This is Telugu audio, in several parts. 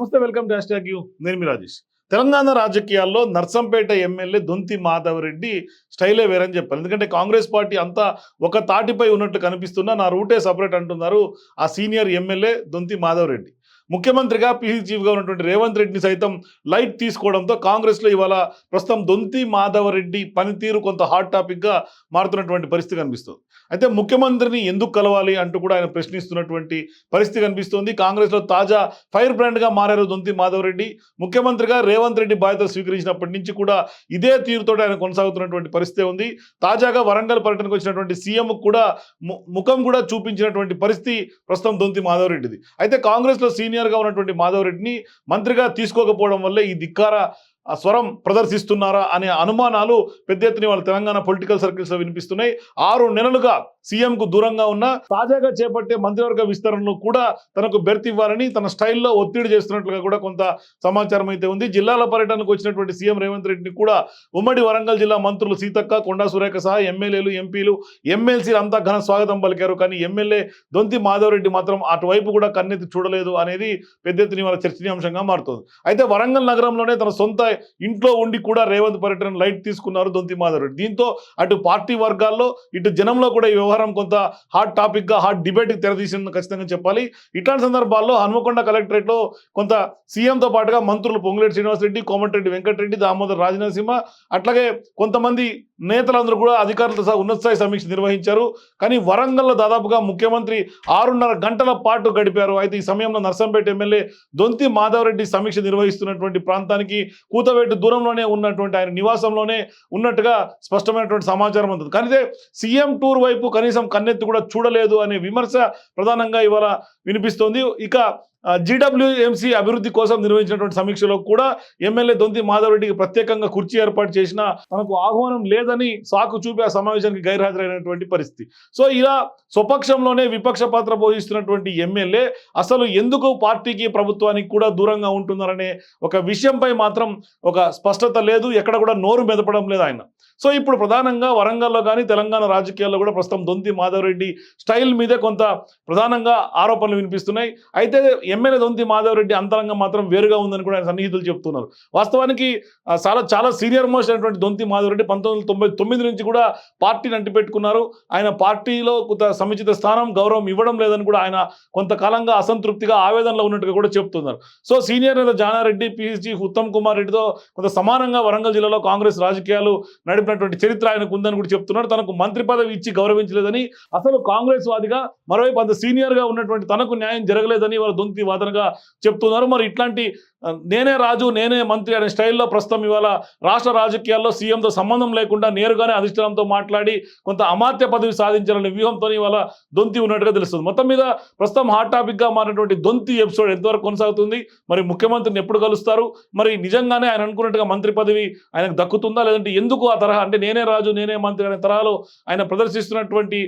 నమస్తే వెల్కమ్ టు హ్యాష్ యూ. నేను మీ రాజేష్. తెలంగాణ రాజకీయాల్లో నర్సంపేట ఎమ్మెల్యే దొంతి మాధవరెడ్డి స్టైలే వేరని చెప్పారు ఎందుకంటే కాంగ్రెస్ పార్టీ అంతా ఒక తాటిపై ఉన్నట్టు కనిపిస్తున్నా నా రూటే సపరేట్ అంటున్నారు ఆ సీనియర్ ఎమ్మెల్యే దొంతి మాధవరెడ్డి. ముఖ్యమంత్రిగా పీసీ చీఫ్గా ఉన్నటువంటి రేవంత్ రెడ్డిని సైతం లైట్ తీసుకోవడంతో కాంగ్రెస్లో ఇవాళ ప్రస్తుతం దొంతి మాధవరెడ్డి పనితీరు కొంత హాట్ టాపిక్గా మారుతున్నటువంటి పరిస్థితి కనిపిస్తుంది. అయితే ముఖ్యమంత్రిని ఎందుకు కలవాలి అంటూ కూడా ఆయన ప్రశ్నిస్తున్నటువంటి పరిస్థితి కనిపిస్తోంది. కాంగ్రెస్లో తాజా ఫైర్ బ్రాండ్గా మారారు దొంతి మాధవరెడ్డి. ముఖ్యమంత్రిగా రేవంత్ రెడ్డి బాధ్యతలు స్వీకరించినప్పటి నుంచి కూడా ఇదే తీరుతో ఆయన కొనసాగుతున్నటువంటి పరిస్థితి ఉంది. తాజాగా వరంగల్ పర్యటనకు వచ్చినటువంటి సీఎం కూడా ము- ముఖం కూడా చూపించినటువంటి పరిస్థితి ప్రస్తుతం దొంతి మాధవరెడ్డిది. అయితే కాంగ్రెస్లో సీనియర్ సీనియర్గా ఉన్నటువంటి మాధవరెడ్డిని మంత్రిగా తీసుకోకపోవడం వల్లే ఈ ధిక్కార ఆ స్వరం ప్రదర్శిస్తున్నారా అనే అనుమానాలు పెద్ద ఎత్తున వాళ్ళ తెలంగాణ పొలిటికల్ సర్కిల్స్లో వినిపిస్తున్నాయి. ఆరు నెలలుగా సీఎంకు దూరంగా ఉన్న తాజాగా చేపట్టే మంత్రివర్గ విస్తరణను కూడా తనకు బెర్త్ ఇవ్వాలని తన స్టైల్లో ఒత్తిడి చేస్తున్నట్లుగా కూడా కొంత సమాచారం అయితే ఉంది. జిల్లాల పర్యటనకు వచ్చినటువంటి సీఎం రేవంత్ రెడ్డిని కూడా ఉమ్మడి వరంగల్ జిల్లా మంత్రులు సీతక్క కొండా సురేఖ సహా ఎమ్మెల్యేలు ఎంపీలు ఎమ్మెల్సీలు అంతా ఘన స్వాగతం పలికారు. కానీ ఎమ్మెల్యే దొంతి మాధవరెడ్డి మాత్రం అటువైపు కూడా కన్నెత్తి చూడలేదు అనేది పెద్ద ఎత్తున వాళ్ళ చర్చనీయాంశంగా మారుతుంది. అయితే వరంగల్ నగరంలోనే తన సొంత ఇంట్లో ఉండి కూడా రేవంత్ పర్యటన లైట్ తీసుకున్నారు దొంతి మాధవరెడ్డి. దీంతో అటు పార్టీ వర్గాల్లో ఇటు జనంలో కూడా ఈ వ్యవహారం కొంత హాట్ టాపిక్గా హాట్ డిబేట్కి తెరదీసిందని ఖచ్చితంగా చెప్పాలి. ఇట్లాంటి సందర్భాల్లో హన్మకొండ కలెక్టరేట్లో కొంత సీఎంతో పాటుగా మంత్రులు పొంగులేటి శ్రీనివాసరెడ్డి కోమటిరెడ్డి వెంకటరెడ్డి దామోదర్ రాజనరసింహ అట్లాగే కొంతమంది నేతలందరూ కూడా అధికారులతో సహా ఉన్నత స్థాయి సమీక్ష నిర్వహించారు. కానీ వరంగల్లో దాదాపుగా ముఖ్యమంత్రి ఆరున్నర గంటల పాటు గడిపారు. అయితే ఈ సమయంలో నర్సంపేట ఎమ్మెల్యే దొంతి మాధవరెడ్డి సమీక్ష నిర్వహిస్తున్నటువంటి ప్రాంతానికి కూతవేటు దూరంలోనే ఉన్నటువంటి ఆయన నివాసంలోనే ఉన్నట్టుగా స్పష్టమైనటువంటి సమాచారం అందుతుంది. కానీ సీఎం టూర్ వైపు కనీసం కన్నెత్తి కూడా చూడలేదు అనే విమర్శ ప్రధానంగా ఇవాళ వినిపిస్తోంది. ఇక జీడబ్ల్యూఎంసీ అభివృద్ధి కోసం నిర్వహించినటువంటి సమీక్షలో కూడా ఎమ్మెల్యే దొంతి మాధవరెడ్డికి ప్రత్యేకంగా కుర్చీ ఏర్పాటు చేసిన తనకు ఆహ్వానం లేదని సాకు చూపి ఆ సమావేశానికి గైర్హాజరైనటువంటి పరిస్థితి. సో ఇలా స్వపక్షంలోనే విపక్ష పాత్ర పోషిస్తున్నటువంటి ఎమ్మెల్యే అసలు ఎందుకు పార్టీకి ప్రభుత్వానికి కూడా దూరంగా ఉంటున్నారనే ఒక విషయంపై మాత్రం ఒక స్పష్టత లేదు ఎక్కడ కూడా నోరు మెదపడం లేదు ఆయన. సో ఇప్పుడు ప్రధానంగా వరంగల్లో కానీ తెలంగాణ రాజకీయాల్లో కూడా ప్రస్తుతం దొంతి మాధవరెడ్డి స్టైల్ మీదే కొంత ప్రధానంగా ఆరోపణలు వినిపిస్తున్నాయి. అయితే ఎమ్మెల్యే దొంతి మాధవరెడ్డి అంతరంగం మాత్రం వేరుగా ఉందని కూడా ఆయన సన్నిహితులు చెప్తున్నారు. వాస్తవానికి చాలా చాలా సీనియర్ మోస్ట్ అయినటువంటి దొంతి మాధవరెడ్డి పంతొమ్మిది తొంభై తొమ్మిది నుంచి కూడా పార్టీని అంటిపెట్టుకున్నారు. ఆయన పార్టీలో కొంత సముచిత స్థానం గౌరవం ఇవ్వడం లేదని కూడా ఆయన కొంతకాలంగా అసంతృప్తిగా ఆవేదనలో ఉన్నట్టుగా కూడా చెప్తున్నారు. సో సీనియర్ నేత జానారెడ్డి పిహెచ్డి ఉత్తమ్ కుమార్ రెడ్డితో కొంత సమానంగా వరంగల్ జిల్లాలో కాంగ్రెస్ రాజకీయాలు నడిపినటువంటి చరిత్ర ఆయనకు ఉందని కూడా చెప్తున్నారు. తనకు మంత్రి పదవి ఇచ్చి గౌరవించలేదని అసలు కాంగ్రెస్ వాదిగా మరోవైపు అంత సీనియర్గా ఉన్నటువంటి తనకు న్యాయం జరగలేదని వాళ్ళ దొంతి వాదనగా చెప్తున్నారు. మరి ఇట్లాంటి నేనే రాజు నేనే మంత్రి అనే స్టైల్లో ప్రస్తుతం ఇవాళ రాష్ట్ర రాజకీయాల్లో సీఎంతో సంబంధం లేకుండా నేరుగానే అధిష్టానంతో మాట్లాడి కొంత అమాత్య పదవి సాధించాలనే వ్యూహంతో ఇవాళ దొంతి ఉన్నట్టుగా తెలుస్తుంది. మొత్తం మీద ప్రస్తుతం హాట్ టాపిక్గా మారినటువంటి దొంతి ఎపిసోడ్ ఎంతవరకు కొనసాగుతుంది? మరి ముఖ్యమంత్రిని ఎప్పుడు కలుస్తారు? మరి నిజంగానే ఆయన అనుకున్నట్టుగా మంత్రి పదవి ఆయనకు దక్కుతుందా? లేదంటే ఎందుకు ఆ తరహా అంటే నేనే రాజు నేనే మంత్రి అనే తరహాలో ఆయన ప్రదర్శిస్తున్నటువంటి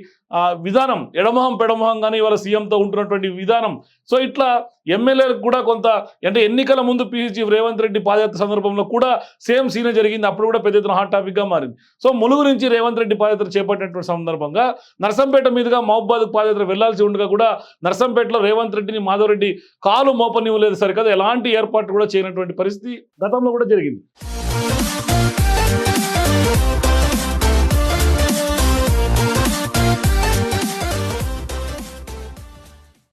విధానం ఎడమొహం పెడమొహంగానే ఇవాళ సీఎంతో ఉంటున్నటువంటి విధానం. సో ఇట్లా ఎమ్మెల్యేలకు కూడా కొంత అంటే ఎన్నికల ముందు పీసీ రేవంత్ రెడ్డి పాదయాత్ర సందర్భంలో కూడా సేమ్ సీన్ జరిగింది. అప్పుడు కూడా పెద్ద ఎత్తున హాట్ టాపిక్గా మారింది. సో ములుగు నుంచి రేవంత్ రెడ్డి పాదయాత్ర చేపట్టినటువంటి సందర్భంగా నర్సంపేట మీదుగా మహబాద్ పాదయాత్ర వెళ్ళాల్సి ఉండగా కూడా నర్సంపేటలో రేవంత్ రెడ్డిని మాధవరెడ్డి కాలు మోపనివ్వలేదు సరికదా. ఎలాంటి ఏర్పాటు కూడా చేయనటువంటి పరిస్థితి గతంలో కూడా జరిగింది.